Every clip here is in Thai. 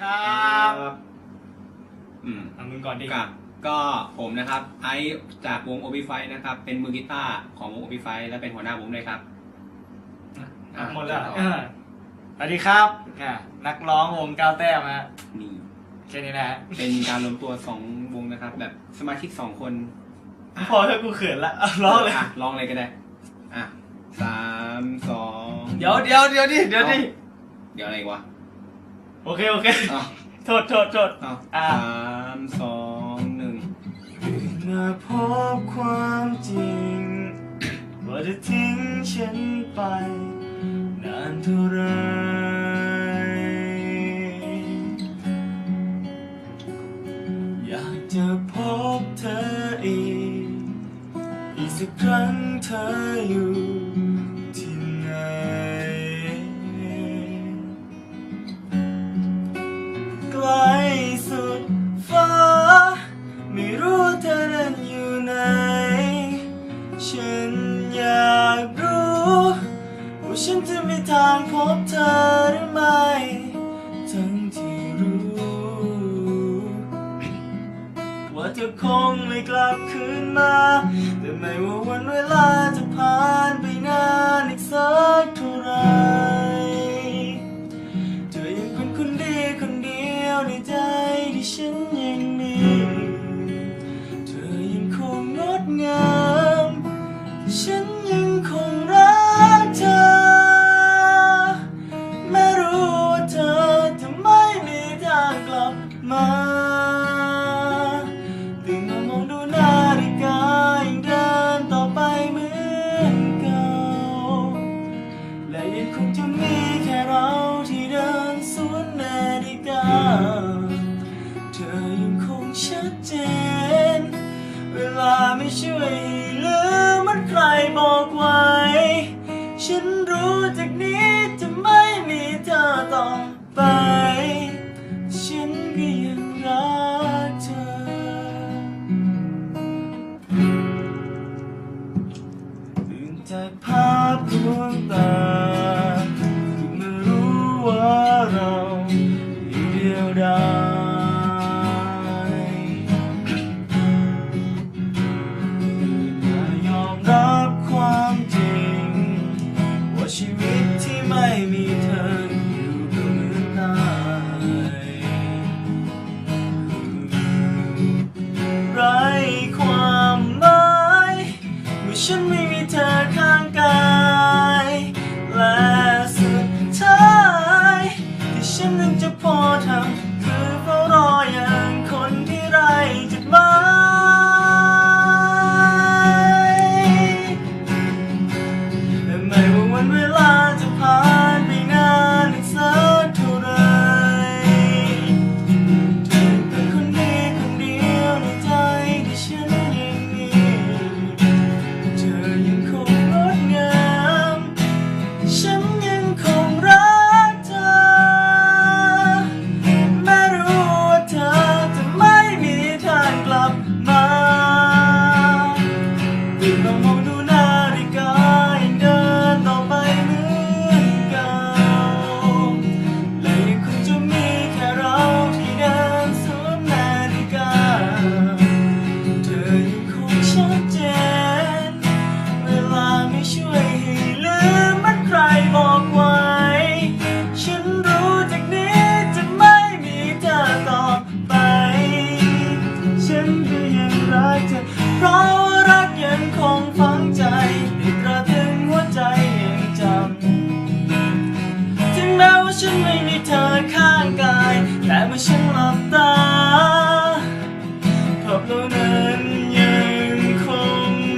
ครับอืมเอามึงก่อนดิกับก็ผมนะครับ ไอซ์จากวงโอบิไฟนะครับ เป็นมือกีตาร์ของวงโอบิไฟและเป็นหัวหน้าวงด้วยครับอะหมดแล้วต่อเออสวัสดีครับอะนักร้องวงก้าวแต้มฮะนี่ แค่นี้นะฮะเป็นการรวมตัวสองวงนะครับ แบบสมาชิกสองคนพอแล้วกูเขินละเอาร้องเลยะร้องเลยก็ได้ อะสามสองเดี๋ยวเดี๋ยวเดี๋ยวดิเดี๋ยวดิ เดี๋ยวอะไรอีกวะ โอเค โอเคอ้าวโทษโทษโทษอ้าวอะ สามสองหนึ่งมาพบความจริงว่าจะทิ้งฉันไป นานเท่าไรอยากจะพบเธออีก อีกสักครั้งเธออยู่ ว่าเธอคงไม่กลับคืนมา แต่ไม่ว่าวันเวลาจะผ่านไปนานอีกสักเท่าไหร จากนี้จะไม่มีเธอต่อไป ฉันก็ยังรักเธอ ตื่นจากภาพดวงตา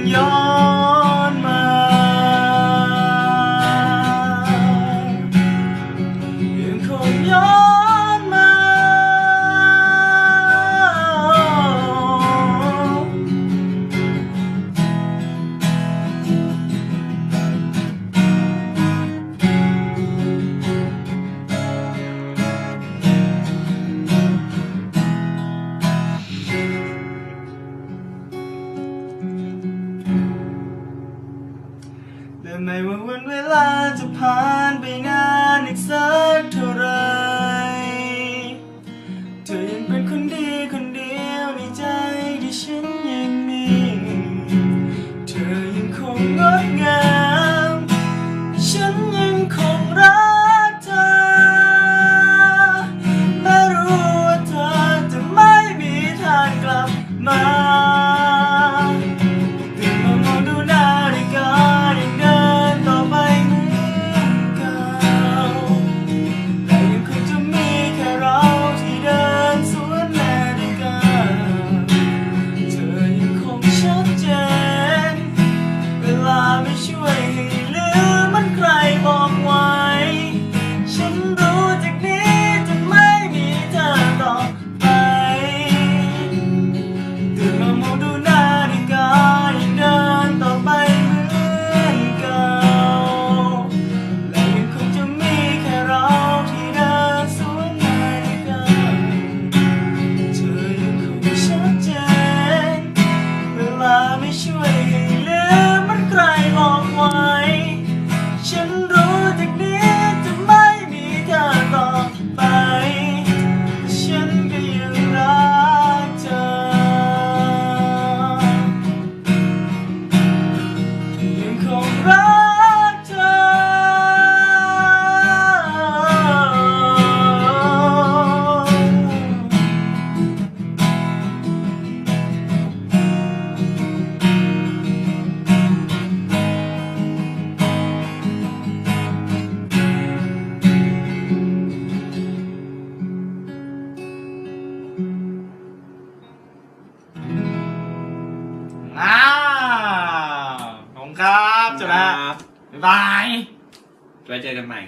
ง này mới ไม่ช่วยเหลือมันใครลองไว้ ฉันร นะบบายไว้เจอกันใหม่